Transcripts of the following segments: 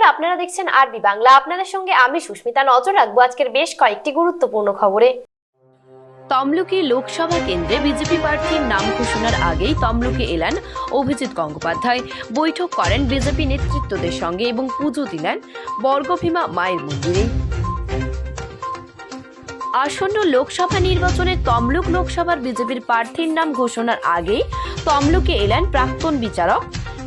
নমস্কার আপনারা দেখছেন আরবি বাংলা। আপনাদের সঙ্গে আমি সুস্মিতা নজর রাখব আজকের বেশ কয়েকটি গুরুত্বপূর্ণ খবরে। তমলুকি লোকসভা কেন্দ্রে বিজেপি প্রার্থীর নাম ঘোষণার আগেই তমলুকে এলেন অভিজিৎ গঙ্গোপাধ্যায়। বৈঠক করেন বিজেপি নেতৃত্বদের সঙ্গে এবং পুজো দিলেন বর্গভীমা মায়ের মন্দিরে। আসন্ন লোকসভা নির্বাচনে তমলুক লোকসভার বিজেপির প্রার্থীর নাম ঘোষণার আগেই তমলুকে এলেন প্রাক্তন বিচারক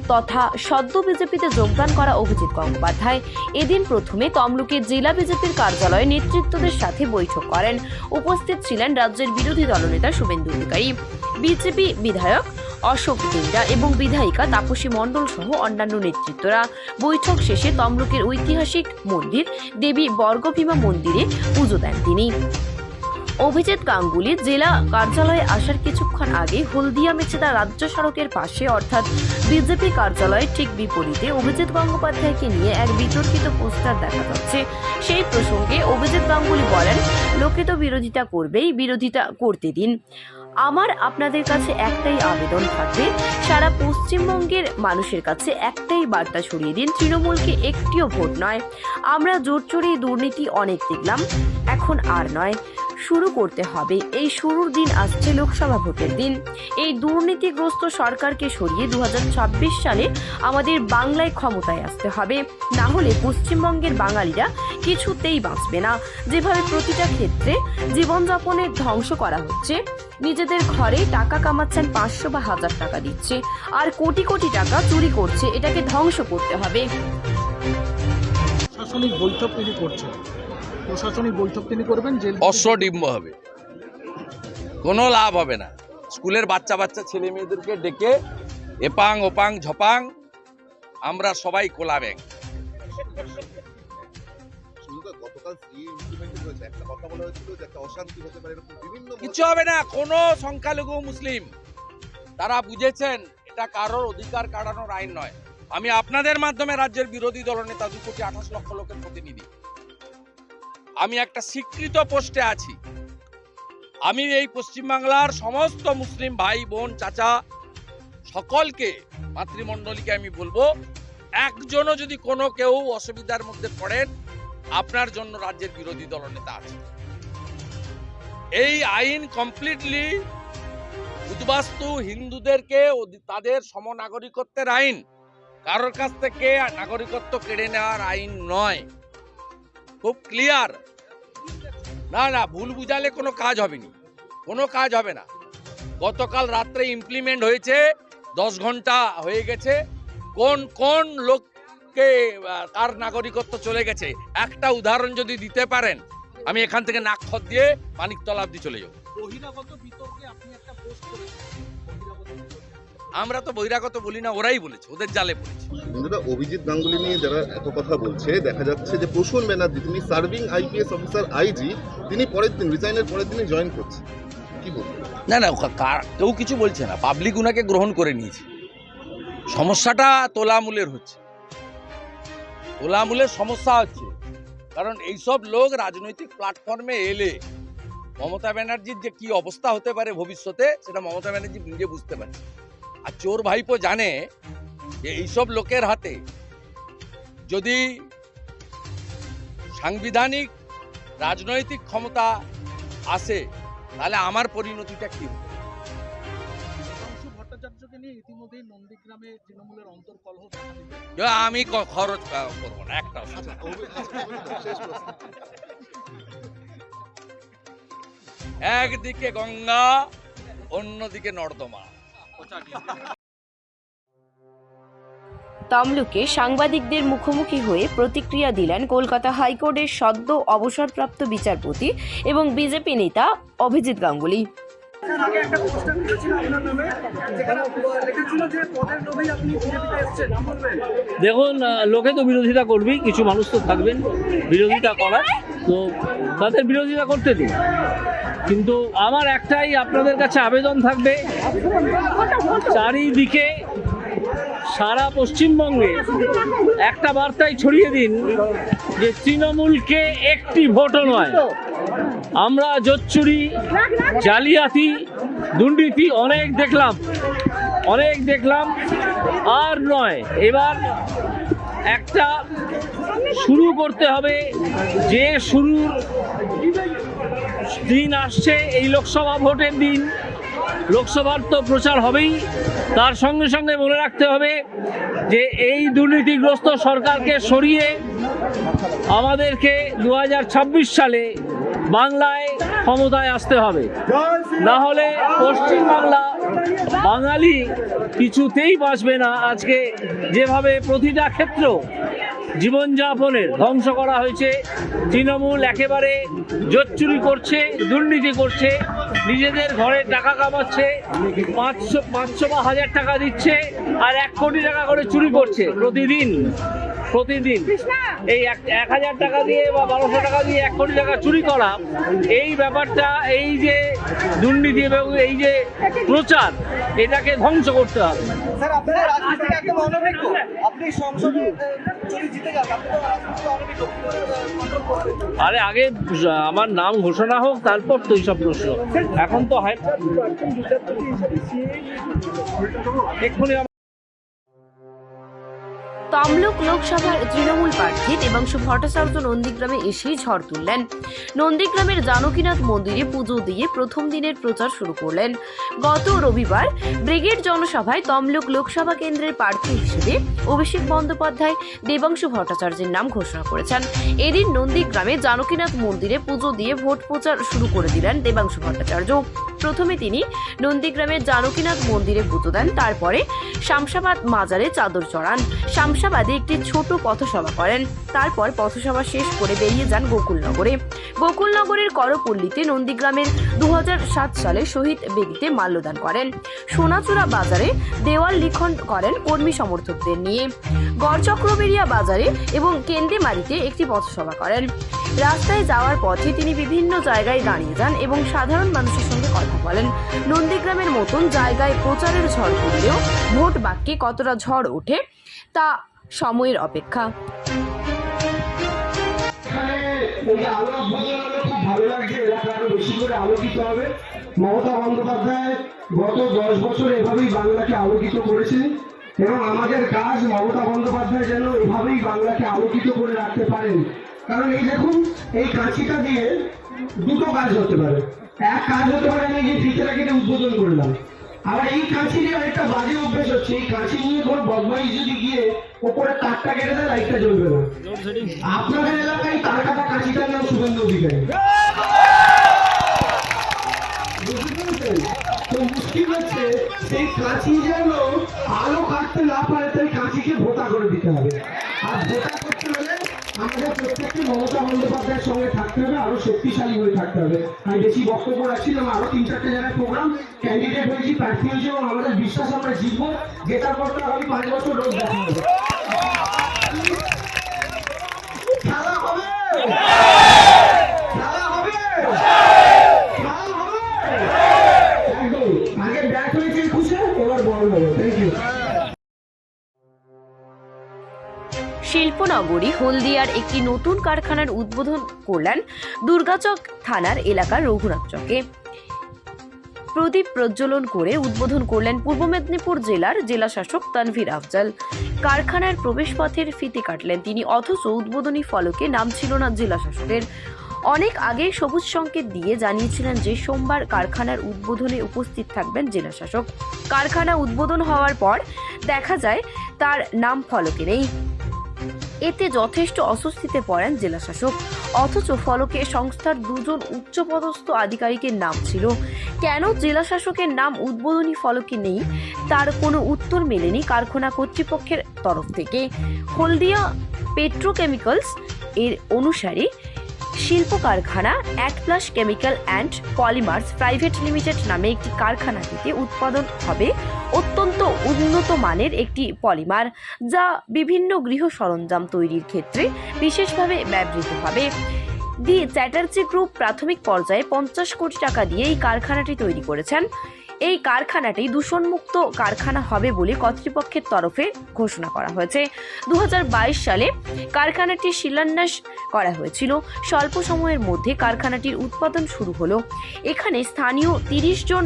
তথা সদ্য বিজেপিতে যোগদান করা অভিজিৎ গঙ্গোপাধ্যায়। এদিন প্রথমে তমলুকে জেলা বিজেপির কার্যালয়ে নেতৃত্বদের সাথে বৈঠক করেন। উপস্থিত ছিলেন রাজ্যের বিরোধী দলনেতা শুভেন্দু অধিকারী, বিজেপি বিধায়ক অশোক দিন্ডা এবং বিধায়িকা তাপসী মণ্ডল সহ অন্যান্য নেতৃত্বরা। বৈঠক শেষে তমলুকের ঐতিহাসিক মন্দির, দেবী বর্গভীমা মন্দিরে পুজো দেন তিনি। অভিজিৎ গাঙ্গুলি জেলা কার্যালয়ে আসার কিছুক্ষণ আগে হলদিয়া মেচেদা রাজ্য সড়কের পাশে, অর্থাৎ বিজেপি কার্যালয়ের ঠিক বিপরীতে, অভিজিৎ গঙ্গোপাধ্যায়কে নিয়ে এক বিতর্কিত পোস্টার দেখা যাচ্ছে। সেই প্রসঙ্গে অভিজিৎ গাঙ্গুলি বলেন, লোকে তো বিরোধিতা করবেই, বিরোধিতা করতে দিন। আমার আপনাদের কাছে একটাই আবেদন থাকবে, সারা পশ্চিমবঙ্গের মানুষের কাছে একটাই বার্তা ছড়িয়ে দিন, তৃণমূলকে একটিও ভোট নয়। আমরা জোর চড়ে দুর্নীতি অনেক দেখলাম, এখন আর নয়। শুরু করতে হবে। এই শুরুর দিন আসছে লোকসভা ভোটের দিন। এই দুর্নীতিগ্রস্ত সরকারকে সরিয়ে দু হাজার ছাব্বিশ সালে আমাদের বাংলায় ক্ষমতায় আসতে হবে। না হলে পশ্চিমবঙ্গের বাঙালিরা কিছুতেই বাঁচবে না। যেভাবে প্রতিটা ক্ষেত্রে জীবনযাপনের ধ্বংস করা হচ্ছে, নিজেদের ঘরে টাকা কামাচ্ছেন পাঁচশো বা হাজার টাকা দিচ্ছে, আর কোটি কোটি টাকা চুরি করছে, এটাকে ধ্বংস করতে হবে। বৈঠক প্রশাসনিক বৈঠক তিনি করবেন জেল অশ্বডিম্ব হবে। কোনো লাভ হবে না। স্কুলের বাচ্চা বাচ্চা ছেলে মেয়েদেরকে ডেকে এপাং ওপাং ঝপাং আমরা সবাই কোলা ব্যাং শুধু তো গতকাল ফ্রি ইমপ্লিমেন্ট হয়েছে একটা কথা বলা হয়েছিল যে একটা অশান্তি হতে পারে এরকম বিভিন্ন কিছু হবে না কোনো সংখ্যালঘু মুসলিম। তারা বুঝেছেন এটা কারোর অধিকার কাটানোর আইন নয়। আমি আপনাদের মাধ্যমে রাজ্যের বিরোধী দলনেতা দু কোটি আঠাশ লক্ষ লোকের প্রতিনিধি। আমি একটা স্বীকৃত পোস্টে আছি। আমি এই পশ্চিমবাংলার সমস্ত মুসলিম ভাই, বোন, চাচা সকলকে, মাতৃমণ্ডলীকে আমি বলব, একজনও যদি কোনো কেউ অসুবিধার মধ্যে পড়েন, আপনার জন্য রাজ্যের বিরোধী দলনেতা আছে। এই আইন কমপ্লিটলি উদ্বাস্তু হিন্দুদেরকে তাদের সমনাগরিকত্বের আইন। কারোর কাছ থেকে নাগরিকত্ব কেড়ে নেওয়ার আইন নয়। খুব ক্লিয়ার না না, ভুল বুঝালে কোনো কাজ হবে না কোনো কাজ হবে না। গতকাল রাত্রে ইমপ্লিমেন্ট হয়েছে, দশ ঘণ্টা হয়ে গেছে। কোন কোন লোককে তার নাগরিকত্ব চলে গেছে? একটা উদাহরণ যদি দিতে পারেন, আমি এখান থেকে নাক খত দিয়ে মানিকতলা অব্দি চলে যাব। বহিরাগত বিতর্কে আপনি একটা পোস্ট করেছেন। আমরা তো বহিরাগত বলি না ওরাই বলেছে ওদের জালে পড়েছে। বন্ধুরা অভিজিৎ গাঙ্গুলি নিয়ে যারা এত কথা বলছে দেখা যাচ্ছে যে প্রসূন ব্যানার্জি তিনি সার্ভিং আইপিএস অফিসার আইজি তিনি পরের দিন রিজাইনের পরের দিনে জয়েন করছে। কি বলবেন? না না কেউ কিছু বলছে না পাবলিক উনাকে গ্রহণ করে নিয়েছে। সমস্যাটা তোলামূলের হচ্ছে। তোলামূলের সমস্যা হচ্ছে কারণ এইসব লোক রাজনৈতিক প্ল্যাটফর্মে এলে মমতা ব্যানার্জির যে কি অবস্থা হতে পারে ভবিষ্যতে সেটা মমতা ব্যানার্জি নিজে বুঝতে পারছে আর চোর ভাইপো জানে যে এইসব লোকের হাতে যদি সাংবিধানিক রাজনৈতিক ক্ষমতা আসে তাহলে আমার পরিণতিটা কি হবে? আমি খরচ করব না একটা আচ্ছা একদিকে গঙ্গা অন্যদিকে নর্দমা। তমলুকে সাংবাদিকদের মুখোমুখি হয়ে প্রতিক্রিয়া দিলেন কলকাতা হাইকোর্টের সদ্য অবসরপ্রাপ্ত বিচারপতি এবং বিজেপি নেতা অভিজিৎ গাঙ্গুলি। আগে একটা পোস্টার আপনার নামে যেখানে লেখা যে পদের লোভেই আপনি বিজেপিতে এসেছেন দেখুন লোকে তো বিরোধিতা করবেই কিছু মানুষ তো থাকবেন বিরোধিতা করার। তো তাদের বিরোধিতা করতে দিন। কিন্তু আমার একটাই আপনাদের কাছে আবেদন থাকবে। চারিদিকে সারা পশ্চিমবঙ্গে একটা বার্তাই ছড়িয়ে দিন যে তৃণমূলকে একটি ভোটও নয়। আমরা জোচ্চুরি, জালিয়াতি, দুর্নীতি অনেক দেখলাম অনেক দেখলাম, আর নয়। এবার একটা শুরু করতে হবে যে শুরুর দিন আসছে, এই লোকসভা ভোটের দিন। লোকসভার তো প্রচার হবেই। তার সঙ্গে সঙ্গে মনে রাখতে হবে যে, এই দুর্নীতিগ্রস্ত সরকারকে সরিয়ে আমাদেরকে দু হাজার ছাব্বিশ সালে বাংলায় ক্ষমতায় আসতে হবে। না হলে পশ্চিমবাংলা বাঙালি কিছুতেই বাঁচবে না। আজকে যেভাবে প্রতিটা ক্ষেত্র জীবনযাপনের ধ্বংস করা হয়েছে, তৃণমূল একেবারে জোচ্চুরি করছে, দুর্নীতি করছে, নিজেদের ঘরে টাকা কামাচ্ছে, পাঁচশো পাঁচশো বা হাজার টাকা দিচ্ছে, আর এক কোটি টাকা করে চুরি করছে প্রতিদিন। প্রতিদিন এই এক এক হাজার টাকা দিয়ে বা বারোশো টাকা দিয়ে এক কোটি টাকা চুরি করা এই ব্যাপারটা এই যে দুর্নীতি এবং এই যে প্রচার এটাকে ধ্বংস করতে হবে। আরে আগে আমার নাম ঘোষণা হোক তারপর তো এইসব প্রশ্ন। এখন তো হয় এক্ষুনি তমলুক লোকসভার তৃণমূল প্রার্থী দেবাংশু ভট্টাচার্য নন্দীগ্রামে এসেই ঝড় তুললেন। নন্দীগ্রামের জানকীনাথ মন্দিরে পুজো দিয়ে প্রথম দিনের প্রচার শুরু করলেন। গত রবিবার ব্রিগেড জনসভায় তমলুক লোকসভা কেন্দ্রের প্রার্থী হিসেবে অভিষেক বন্দ্যোপাধ্যায়, দেবাংশু ভট্টাচার্যের নাম ঘোষণা করেছেন। এদিন নন্দীগ্রামে জানকীনাথ মন্দিরে পুজো দিয়ে ভোট প্রচার শুরু করে দিলেন দেবাংশু ভট্টাচার্য। প্রথমে তিনি নন্দীগ্রামের জানকীনাথ মন্দিরে পুজো দেন, তারপরে শামশাবাদ মাজারে চাদর চড়ান শামশাবাদে একটি ছোট পথসভা করেন। তারপর পথসভা শেষ করে বেরিয়ে যান গোকুলনগরে। গোকুলনগরের করপল্লীতে নন্দীগ্রামের দু হাজার সাত সালে শহীদ বেদিতে মাল্যদান করেন। সোনাচূড়া বাজারে দেওয়াল লিখন করেন কর্মী সমর্থকদের নিয়ে। গড়চক্রবেরিয়া বাজারে এবং কেন্দেমারিতে একটি পথসভা করেন। রাস্তায় যাওয়ার পথে তিনি বিভিন্ন জায়গায় দাঁড়িয়ে যান এবং সাধারণ মানুষের সঙ্গে কথা বলেন। নন্দীগ্রামের মতন জায়গায় প্রচারের ঝড় তুললেও ভোট বাক্যে কতটা ঝড় ওঠে তা সময়ের অপেক্ষা। ভালো লাগছে এলাকা আরও বেশি করে আলোকিত হবে। মমতা বন্দ্যোপাধ্যায় গত দশ বছর এভাবেই বাংলাকে আলোকিত করেছেন এবং আমাদের কাজ মমতা বন্দ্যোপাধ্যায় যেন এভাবেই বাংলাকে আলোকিত করে রাখতে পারেন। কারণ এই দেখুন, এই কাঁচিটা দিয়ে দুটো কাজ হতে পারে। এক কাজ হতে পারে আমি যে ফিতেটা কেটে উদ্বোধন করলাম। আবার এই কাঁচি দিয়ে আরেকটা বাজে অভ্যেস হচ্ছে, এই কাঁচি নিয়ে কোনো বদমাইশ যদি গিয়ে ওপরে তারটা কেটে দেয়, লাইটটা জ্বলবে না। আপনাদের এলাকায় তার কাটা কাঁচিটার নাম সুগন্ধ অধিকারী তো মুশকিল হচ্ছে, সেই কাঁচি যেন আলো কাটতে না পারে, তাই কাঁচিকে ভোটা করে দিতে হবে। আর ভোটা আমাদের প্রত্যেককে মমতা বন্দ্যোপাধ্যায়ের সঙ্গে থাকতে হবে, আরও শক্তিশালী হয়ে থাকতে হবে। আমি বেশি বক্তব্য রাখছিলাম আরও তিন চারটে জায়গায় প্রোগ্রাম ক্যান্ডিডেট হয়েছি, প্রার্থী হয়েছি এবং আমাদের বিশ্বাস আমরা জিতবো, জেতার পর তো আগামী পাঁচ বছর রোজ দেখা হবে। খেলা হবে! খেলা হবে! শিল্পনগরী হলদিয়ার একটি নতুন কারখানার উদ্বোধন করলেন দুর্গাচক থানার এলাকার রঘুনাথ চকে। প্রদীপ প্রজ্বলন করে উদ্বোধন করলেন পূর্ব মেদিনীপুর জেলার জেলা শাসক তানভীর আফজাল। কারখানার প্রবেশপথের ফিতে কাটলেন তিনি, অথচ উদ্বোধনী ফলকে নাম ছিল না জেলা শাসকের অনেক আগে সবুজ সংকেত দিয়ে জানিয়েছিলেন যে সোমবার কারখানার উদ্বোধনে উপস্থিত থাকবেন জেলা শাসক কারখানা উদ্বোধন হওয়ার পর দেখা যায় তার নাম ফলকে নেই। এতে যথেষ্ট অস্বস্তিতে পড়েন জেলাশাসক। অথচ ফলকে সংস্থার দুজন উচ্চপদস্থ আধিকারিকের নাম ছিল। কেন জেলাশাসকের নাম উদ্বোধনী ফলকে নেই, তার কোনো উত্তর মেলেনি কারখানা কর্তৃপক্ষের তরফ থেকে। হলদিয়া পেট্রোকেমিক্যালস এর অনুসারে শিল্প কারখানা at plus chemical and polymers private limited নামে একটি কারখানা থেকে উৎপাদন হবে। অত্যন্ত উন্নত মানের একটি পলিমার, যা বিভিন্ন গৃহ সরঞ্জাম তৈরির ক্ষেত্রে বিশেষভাবে ব্যবহৃত হবে। দি চ্যাটার্জি গ্রুপ প্রাথমিক পর্যায়ে পঞ্চাশ কোটি টাকা দিয়ে এই কারখানাটি তৈরি করেছেন। এই কারখানাটি দূষণমুক্ত কারখানা হবে বলে কর্তৃপক্ষের তরফে ঘোষণা করা হয়েছে। দু হাজার বাইশ সালে কারখানাটির শিলান্যাস করা হয়েছিল। স্বল্প সময়ের মধ্যে কারখানাটির উৎপাদন শুরু হলো। এখানে স্থানীয় তিরিশ জন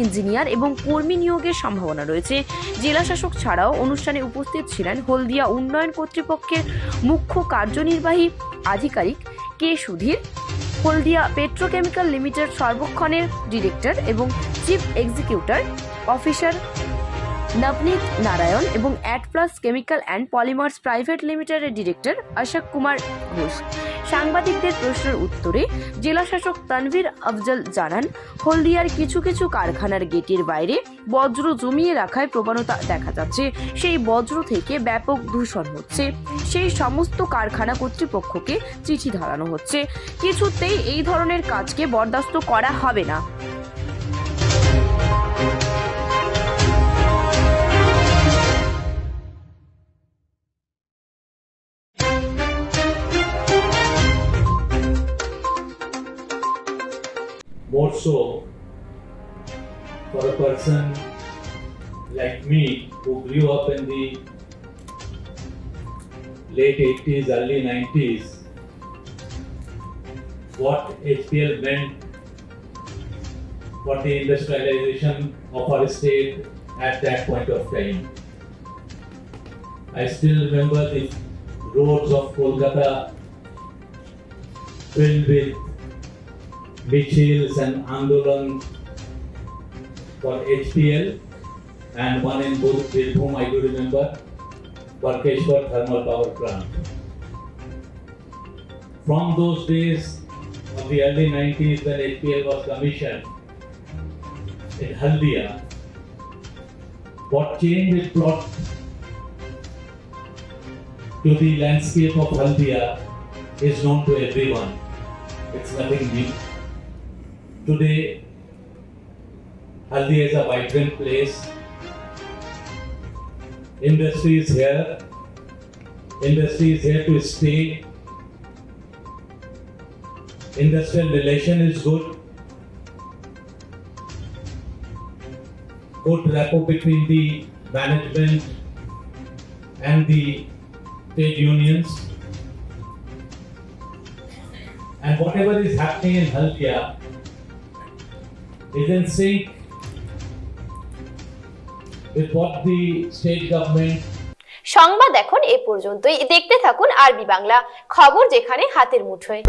ইঞ্জিনিয়ার এবং কর্মী নিয়োগের সম্ভাবনা রয়েছে। জেলাশাসক ছাড়াও অনুষ্ঠানে উপস্থিত ছিলেন হলদিয়া উন্নয়ন কর্তৃপক্ষের মুখ্য কার্যনির্বাহী আধিকারিক K Sudhir, Haldia petrochemical limited সর্বক্ষণের director এবং chief executive officer Navneet Narayan এবং ad plus chemical and polymers private লিমিটেডের ডিরেক্টর অশোক কুমার ঘোষ সাংবাদিকদের প্রশ্নের উত্তরে জেলাশাসক তানভীর আফজল জানান, হলদিয়ার কিছু কিছু কারখানার গেটের বাইরে বজ্র জমিয়ে রাখায় প্রবণতা দেখা যাচ্ছে। সেই বজ্র থেকে ব্যাপক দূষণ হচ্ছে। সেই সমস্ত কারখানা কর্তৃপক্ষকে চিঠি ধরানো হচ্ছে। কিছুতেই এই ধরনের কাজকে বরদাস্ত করা হবে না। More so for a person like me who grew up in the late 80s, early 90s, what HPL meant for the industrialization of our state at that point of time. I still remember the roads of Kolkata filled with Michels and Andolan for HPL and one in both with whom I do remember Barkeshwar Thermal Power Plant. From those days of the early 90s when HPL was commissioned in Haldia, what change it brought to the landscape of Haldia is known to everyone. It's nothing new. Today, Haldia is a vibrant place. Industry is here. Industry is here to stay. Industrial relation is good. Good rapport between the management and the trade unions. And whatever is happening in Haldia with what the state government সংবাদ এখন এ পর্যন্তই। দেখতে থাকুন আরবি বাংলা। খবর যেখানে হাতের মুঠোয়।